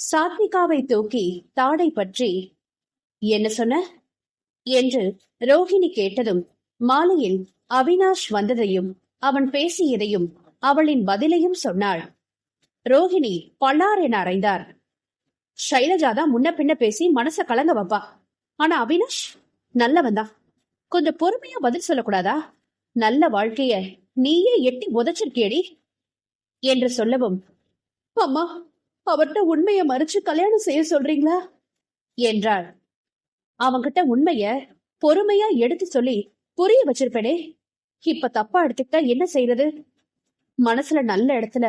சாத்விகாவை தூக்கி தாடை பற்றி என்ன சொன்ன? என்று ரோஹிணி கேட்டதும் மாலையில் அவினாஷ் வந்ததையும் அவன் பேசியதையும் அவளின் பதிலையும் சொன்னாள். ரோஹிணி பல்லார் என அறைந்தார். ஷைலஜா தான் முன்ன பின்ன பேசி மனச கலங்க வைப்பா. ஆனா அவினாஷ் நல்லவன் தான். கொஞ்சம் பொறுமையா பதில் சொல்லக்கூடாதா? நல்ல வாழ்க்கைய நீயே எட்டி உதச்சிருக்கேடி என்று சொல்லவும் அம்மா அவர்கிட்ட உண்மையை மறைச்சு கல்யாணம் செய்ய சொல்றீங்களா? என்றாள். அவன்கிட்ட உண்மைய பொறுமையா எடுத்து சொல்லி புரிய வச்சிருப்பேனே இப்ப தப்பா எடுத்துக்கிட்டா என்ன செய்யறது மனசுல நல்ல இடத்துல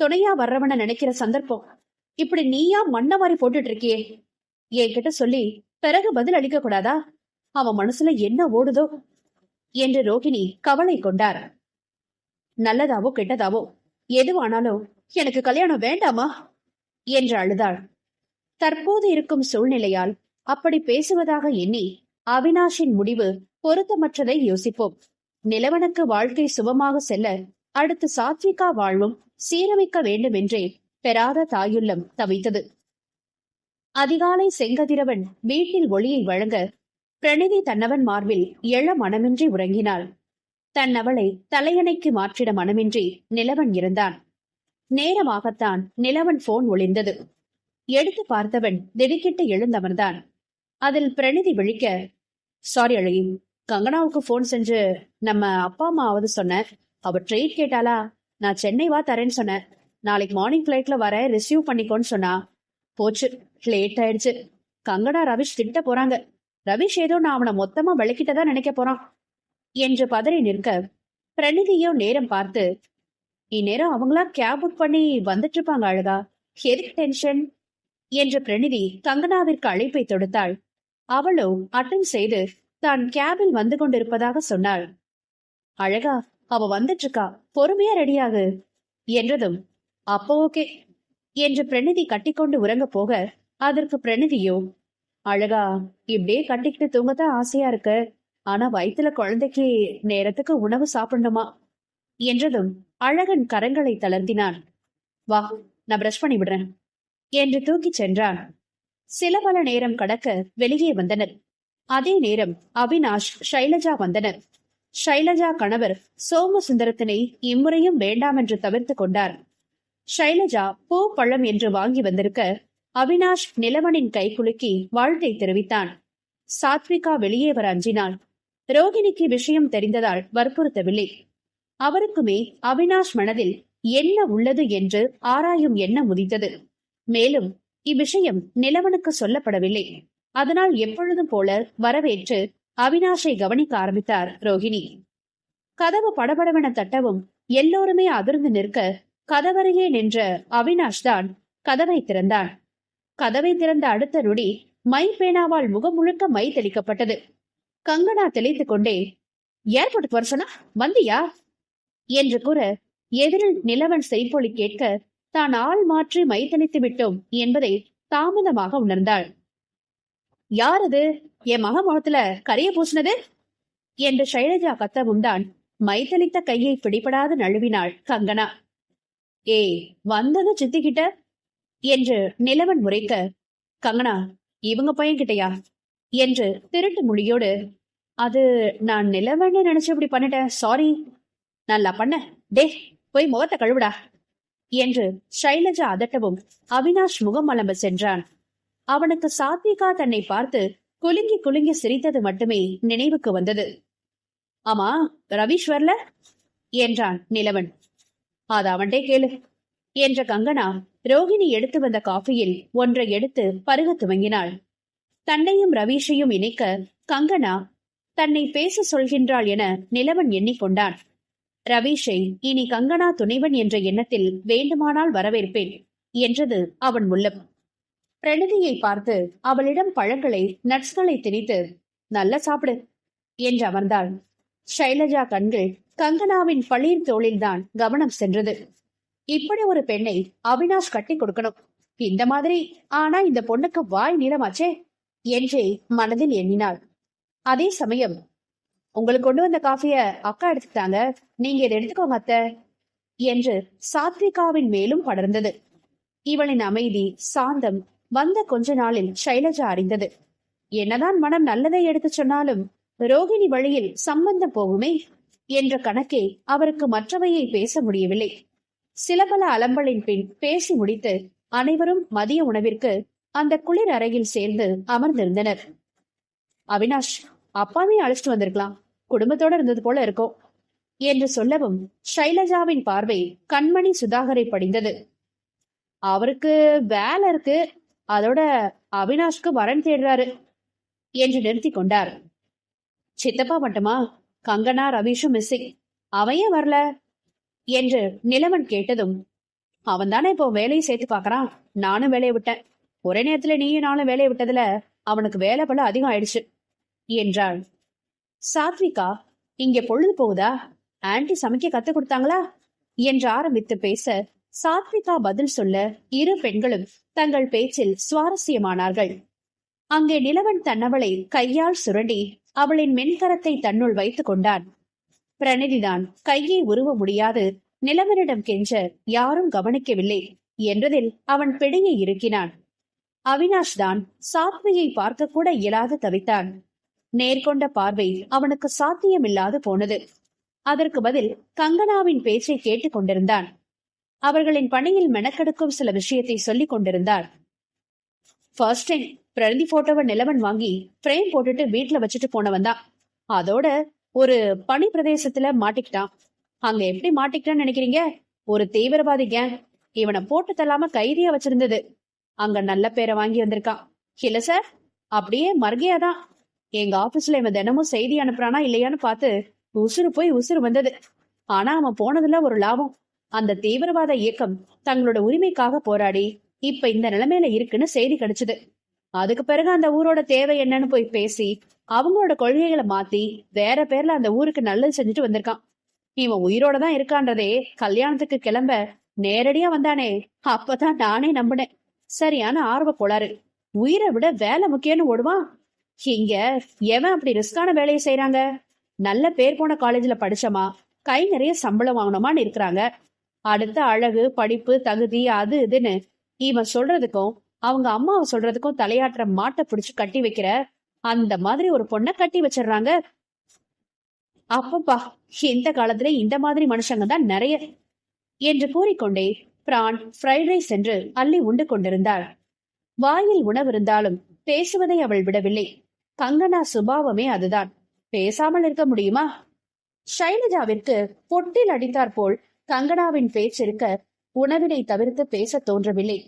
துணையா வர்றவன நினைக்கிற சந்தர்ப்பம். இப்படி நீயா மண்ண மாதிரி போட்டுட்டு இருக்கியே என்கிட்ட சொல்லி பிறகு பதில் அளிக்க கூடாதா? அவன் மனசுல என்ன ஓடுதோ? என்று ரோகிணி கவலை கொண்டார். நல்லதாவோ கெட்டதாவோ எதுவானாலும் எனக்கு கல்யாணம் வேண்டாமா? என்று அழுதாள். தற்போது இருக்கும் சூழ்நிலையால் அப்படி பேசுவதாக எண்ணி அவினாஷின் முடிவு பொருத்தமற்றதை யோசிப்போம். நிலவனுக்கு வாழ்க்கை சுபமாக செல்ல அடுத்து சாத்விகா வாழ்வும் சீரமைக்க வேண்டும் என்றே பெறாத தாயுள்ளம் தவித்தது. அதிகாலை செங்கதிரவன் வீட்டில் ஒளியை வழங்க பிரணிதி தன்னவன் மார்பில் எழ மனமின்றி உறங்கினாள். தன்னவளை தலையணைக்கு மாற்றிட மனமின்றி நிலவன் இருந்தான். நேரமாகத்தான் நிலவன் போன் ஒளிந்தது. எடுத்து பார்த்தவன் திடுக்கிட்டு எழுந்தவன்தான் அதில் பிரணிதி விழிக்க சாரி அழகி கங்கனாவுக்கு போன் செஞ்சு நம்ம அப்பா அம்மாவது சொன்னேன் அவ ட்ரெயின் கேட்டாளா? நான் சென்னை வா தரேன்னு சொன்னேன் நாளைக்கு மார்னிங் ஃபிளைட்ல வர ரிசீவ் பண்ணிக்கோன்னு சொன்னா. போச்சு லேட் ஆயிடுச்சு. கங்கனா ரவிஷ் திட்ட போறாங்க. ரவிஷ் ஏதோ நான் அவனை மொத்தமா விளக்கிட்டதான் நினைக்க போறான். என்று பதறி நிற்க பிரணிதியோ நேரம் பார்த்து இந்நேரம் அவங்களா கேப் புக் பண்ணி வந்துட்டு இருப்பாங்க அழகா. எதுக்கு டென்ஷன் என்ற பிரணிதி கங்கனாவிற்கு அழைப்பை தொடுத்தாள். அவளோ அட்டன் செய்து தான் கேபில் வந்து கொண்டிருப்பதாக சொன்னாள். அழகா அவ வந்துட்டு இருக்கா பொறுமையா ரெடியாகு என்றதும் அப்போ ஓகே என்று பிரணிதி கட்டிக்கொண்டு உறங்க போக அதற்கு பிரணிதியோ அழகா இப்படியே கட்டிக்கிட்டு தூங்கத்தான் ஆசையா இருக்கு. ஆனா வயித்துல குழந்தைக்கு நேரத்துக்கு உணவு சாப்பிடணுமா? என்றதும் அழகன் கரங்களை தளர்த்தினான். வா நான் பிரஷ் பண்ணி விடுறேன். என்று தூக்கிச் சென்றான். சில பல நேரம் கடக்க வெளியே வந்தனர். அதே நேரம் அவினாஷ் ஷைலஜா வந்தனர். ஷைலஜா கணவர் சோமசுந்தரத்தினை இம்முறையும் வேண்டாம் என்று தவிர்த்து கொண்டார். ஷைலஜா பூ பழம் என்று வாங்கி வந்திருக்க அவினாஷ் நிலவனின் கை குலுக்கி வாழ்த்தை தெரிவித்தான். சாத்விகா வெளியே வர அஞ்சினாள். ரோகிணிக்கு விஷயம் தெரிந்ததால் வற்புறுத்தவில்லை. அவருக்குமே அவினாஷ் மனதில் என்ன உள்ளது என்று ஆராயும் எண்ணம் உதித்தது. மேலும் இவ்விஷயம் நிலவனுக்கு சொல்லப்படவில்லை. அதனால் எப்பொழுதும் போல வரவேற்று அவினாஷை கவனிக்க ஆரம்பித்தார் ரோஹிணி. கதவு படபடவென தட்டவும் எல்லோருமே அதிர்ந்து நிற்க கதவருகே நின்ற அவினாஷ் தான் கதவை திறந்தான். கதவை திறந்த அடுத்த நொடி மை பேனாவால் முகம் முழுக்க மை தெளிக்கப்பட்டது. கங்கனா தெளித்துக் கொண்டே ஏர்போர்ட்டுக்கு வர சொன்னா? வந்தியா? என்று கூற எதிரில் நிலவன் செய்பொழி கேட்க தான் ஆள் மாற்றி மைத்தணித்து விட்டோம் என்பதை தாமதமாக உணர்ந்தாள். யார் அது என் மக முகத்துல கரிய பூசினது? என்று ஷைலஜா கத்தவும் தான் மைத்தளித்த கையை பிடிபடாது நழுவினாள் கங்கனா. ஏய் வந்தது சித்திக்கிட்ட? என்று நிலவன் முறைக்க கங்கனா இவங்க பையன் கிட்டயா என்று திருட்டு மொழியோடு அது நான் நிலவன்னு நினைச்சு இப்படி பண்ணிட்டேன் சாரி. நல்லா பண்ண. டே போய் முகத்தை கழுவுடா. என்று ஷைலஜா அதட்டவும் அவினாஷ் முகம் அலம்ப சென்றான். அவனுக்கு சாத்விகா தன்னை பார்த்து குலுங்கி குலுங்கி சிரித்தது மட்டுமே நினைவுக்கு வந்தது. ஆமா ரவீஸ்வர்ல? என்றான் நிலவன். அது அவன்டே கேளு என்ற கங்கனா ரோகிணி எடுத்து வந்த காஃபியில் ஒன்றை எடுத்து பருக துவங்கினாள். தன்னையும் ரவீஷையும் இணைக்க கங்கனா தன்னை பேச சொல்கின்றாள் என நிலவன் எண்ணிக்கொண்டான். ரவீஷை இனி கங்கனா துணைவன் என்ற எண்ணத்தில் வேண்டுமானால் வரவேற்பேன் என்றது அவன் உள்ளம். பிரணதியை பார்த்து அவளிடம் பழங்களை நட்ஸ்களை திணித்து நல்ல சாப்பிடு என்று அமர்ந்தாள். ஷைலஜா கண்கள் கங்கனாவின் பளிர் தோளில்தான் கவனம் சென்றது. இப்படி ஒரு பெண்ணை அவினாஷ் கட்டி கொடுக்கணும். இந்த மாதிரி ஆனா இந்த பொண்ணுக்கு வாய் நீளமாச்சே என்றே மனதில் எண்ணினாள். அதே சமயம் உங்களுக்கு கொண்டு வந்த காஃபிய அக்கா எடுத்துட்டாங்க நீங்க இதை எடுத்துக்கோங்க அத்த என்று சாத்விகாவின் மேலும் படர்ந்தது. இவளின் அமைதி சாந்தம் வந்த கொஞ்ச நாளில் ஷைலஜா அறிந்தது. என்னதான் மனம் நல்லதை எடுத்து சொன்னாலும் ரோகிணி வழியில் சம்பந்தம் போகுமே என்ற கணக்கே அவருக்கு மற்றவையை பேச முடியவில்லை. சில பல அலம்பலின் பின் பேசி முடித்து அனைவரும் மதிய உணவிற்கு அந்த குளிர் அறையில் சேர்ந்து அமர்ந்திருந்தனர். அவினாஷ் அப்பாவே அழைச்சிட்டு வந்திருக்கலாம். குடும்பத்தோட இருந்தது போல இருக்கும். என்று சொல்லவும் ஷைலஜாவின் பார்வை கண்மணி சுதாகரை படிந்தது. அவருக்கு வேலை இருக்கு. அதோட அவினாஷ்க்கு வரன் தேடுறாரு என்று நிறுத்தி கொண்டார். சித்தப்பா மட்டுமா? கங்கனா ரவீஷும் மிஸ்ஸிங் அவன் ஏன் வரல என்று நிலவன் கேட்டதும் அவன் தானே இப்போ வேலையை சேர்த்து பாக்குறான் நானும் வேலையை விட்டேன். ஒரே நேரத்துல நீயும் நானும் வேலையை விட்டதுல அவனுக்கு வேலை பல அதிகம் ஆயிடுச்சு என்றாள். சாத்விகா இங்கே பொழுது போகுதா? ஆன்டி சமைக்க கத்து கொடுத்தாங்களா? என்று ஆரம்பித்து பேச சாத்விகா பதில் சொல்ல இரு பெண்களும் தங்கள் பேச்சில் சுவாரஸ்யமானார்கள். அங்கே நிலவன் தன்னவளை கையால் சுரண்டி அவளின் மென்கரத்தை தன்னுள் வைத்துக் கொண்டான். பிரணிதிதான் கையை உருவ முடியாது நிலவனிடம் கெஞ்ச யாரும் கவனிக்கவில்லை என்றதில் அவன் பிடியை இறுக்கினான். அவினாஷ் தான் சாத்வியை பார்க்க கூட இயலாது தவித்தான். நேர்கொண்ட பார்வை அவனுக்கு சாத்தியமில்லாது போனது. அதற்கு பதில் கங்கனாவின் பேச்சை கேட்டுக் கொண்டிருந்தான். அவர்களின் பணியில் மெனக்கெடுக்கும் சில விஷயத்தை சொல்லிக் கொண்டிருந்தார். ஃபர்ஸ்ட் டைம் பிரதி போட்டோவை நிலவன் வாங்கி ஃப்ரேம் போட்டுட்டு வீட்டுல வச்சுட்டு போனவன் தான். அதோட ஒரு பனி பிரதேசத்துல மாட்டிக்கிட்டான். அங்க எப்படி மாட்டிக்கிட்டான்னு நினைக்கிறீங்க? ஒரு தீவிரவாதி கேங் இவனை போட்டு தள்ளாம கைதியா வச்சிருந்தது. அங்க நல்ல பேரை வாங்கி வந்திருக்கான். இல்ல சார் அப்படியே மர்கையாதான். எங்க ஆபீஸ்ல இவன் தினமும் செய்தி அனுப்புறானா இல்லையான்னு பார்த்து உசுறு போய் உசுறு வந்தது. ஆனா அவன் போனதுல ஒரு லாபம். அந்த தீவிரவாத இயக்கம் தங்களோட உரிமைக்காக போராடி இப்ப இந்த நிலைமையில இருக்குன்னு செய்தி கிடைச்சது. அதுக்கு பிறகு அந்த ஊரோட தேவை என்னன்னு போய் பேசி அவங்களோட கொள்கைகளை மாத்தி வேற பேர்ல அந்த ஊருக்கு நல்லது செஞ்சுட்டு வந்திருக்கான். இவன் உயிரோட தான் இருக்கான்றதே கல்யாணத்துக்கு கிளம்ப நேரடியா வந்தானே. அப்பதான் நானே நம்பினேன். சரியான ஆர்வ கோளாறு. உயிரை விட வேலை முக்கியம்னு ஓடுவான்? இங்க எவன் அப்படி ரிஸ்கான வேலையை செய்யறாங்க நல்ல பேர் போன காலேஜ்ல படிச்சமா கை நிறைய சம்பளம் வாங்கணுமான்னு இருக்கிறாங்க. அடுத்த அழகு படிப்பு தகுதி அது இதுன்னு இவன் சொல்றதுக்கும் அவங்க அம்மாவை சொல்றதுக்கும் தலையாட்டுற மாட்டை பிடிச்சு கட்டி வைக்கிற அந்த மாதிரி ஒரு பொண்ணை கட்டி வச்சிடுறாங்க. அப்பப்பா இந்த காலத்துல இந்த மாதிரி மனுஷங்க தான் நிறைய. என்று கூறிக்கொண்டே பிரான் ஃப்ரைட் ரைஸ் என்று அள்ளி உண்டு கொண்டிருந்தாள். வாயில் உணவு இருந்தாலும் பேசுவதை அவள் விடவில்லை. கங்கனா சுபாவமே அதுதான். பேசாமல் இருக்க முடியுமா? ஷைலஜாவிற்கு பொட்டில் அடித்தார் போல் கங்கனாவின் பேச்சிருக்க உணவினை தவிர்த்து பேச தோன்றவில்லை.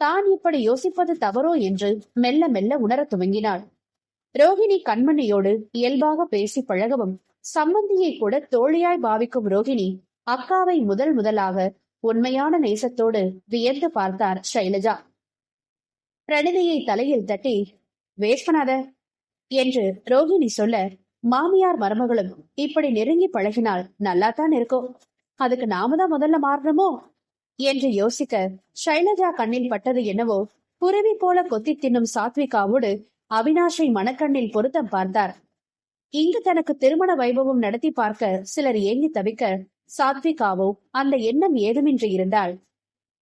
தான் இப்படி யோசிப்பது தவறோ என்று மெல்ல மெல்ல உணரத் துவங்கினாள். ரோகிணி கண்மணியோடு இயல்பாக பேசி பழகவும் சம்பந்தியை கூட தோழியாய் பாவிக்கும் ரோகிணி அக்காவை முதல் முதலாக உண்மையான நேசத்தோடு வியந்து பார்த்தார் ஷைலஜா பிரணிதியை தலையில் தட்டி வேஷ்மநாத என்று ரோகிணி சொல்ல மாமியார் மருமகளும் இப்படி நெருங்கி பழகினால் நல்லாத்தான் இருக்கும். அதுக்கு நாம தான் முதல்ல மாறணுமோ? என்று யோசிக்க ஷைலஜா கண்ணில் பட்டது என்னவோ குருவி போல கொத்தி தின்னும் சாத்விகாவோடு அவினாஷை மனக்கண்ணில் பொருத்தம் பார்த்தார். இங்கு தனக்கு திருமண வைபவம் நடத்தி பார்க்க சிலர் ஏங்கி தவிக்க சாத்விகாவோ அந்த எண்ணம் ஏதுமின்றி இருந்தாள்.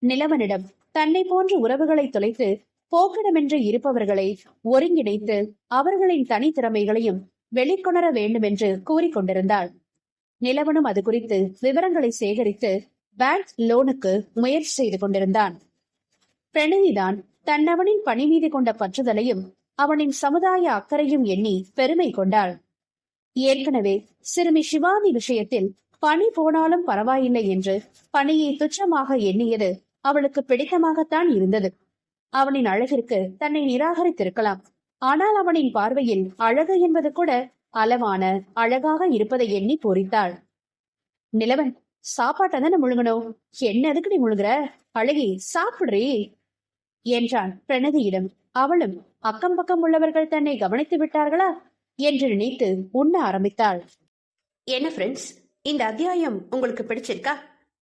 நிலவனிடம் தன்னை போன்ற உறவுகளை தொலைத்து போக்கிடமின்றி இருப்பவர்களை ஒருங்கிணைத்து அவர்களின் தனித்திறமைகளையும் வெளிக்கொணர வேண்டுமென்று கூறிக்கொண்டிருந்தாள். நிலவனும் அது குறித்து விவரங்களை சேகரித்து பேங்க் லோனுக்கு முயற்சி செய்து கொண்டிருந்தான். பிரணதிதான் தன்னவனின் பணி மீது கொண்ட பற்றுதலையும் அவனின் சமுதாய அக்கறையும் எண்ணி பெருமை கொண்டாள். ஏற்கனவே சிறுமி சிவானி விஷயத்தில் பணி போனாலும் பரவாயில்லை என்று பணியை துச்சமாக எண்ணியது அவளுக்கு பிடித்தமாகத்தான் இருந்தது. அவனின் அழகிற்கு தன்னை நிராகரித்திருக்கலாம். ஆனால் அவனின் பார்வையில் அழகு என்பது கூட அளவான அழகாக இருப்பதை எண்ணி பொறித்தாள். நிலவன் சாப்பாட்டை தானே முழுங்கணும்? என்ன எதுக்கு நீ முழுங்குற? அழகி சாப்பிடுறீ! என்றான் பிரணதியிடம். அவளும் அக்கம் பக்கம் உள்ளவர்கள் தன்னை கவனித்து விட்டார்களா? என்று நினைத்து உண்ண ஆரம்பித்தாள். என்ன ஃப்ரெண்ட்ஸ் இந்த அத்தியாயம் உங்களுக்கு பிடிச்சிருக்கா?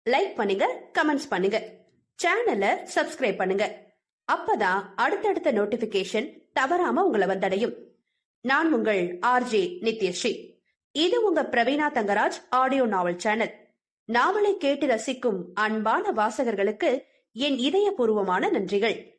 லைக் பண்ணுங்க கமெண்ட்ஸ் பண்ணுங்க. சேனலை சப்ஸ்கிரைப் பண்ணுங்க. அப்பதான் அடுத்தடுத்த நோட்டிபிகேஷன் தவறாம உங்களை வந்தடையும். நான் உங்கள் ஆர்ஜே நித்யஸ்ரீ. இது உங்க Praveena Thangaraj audio novel channel. நாவலை கேட்டு ரசிக்கும் அன்பான வாசகர்களுக்கு என் இதயபூர்வமான நன்றிகள்.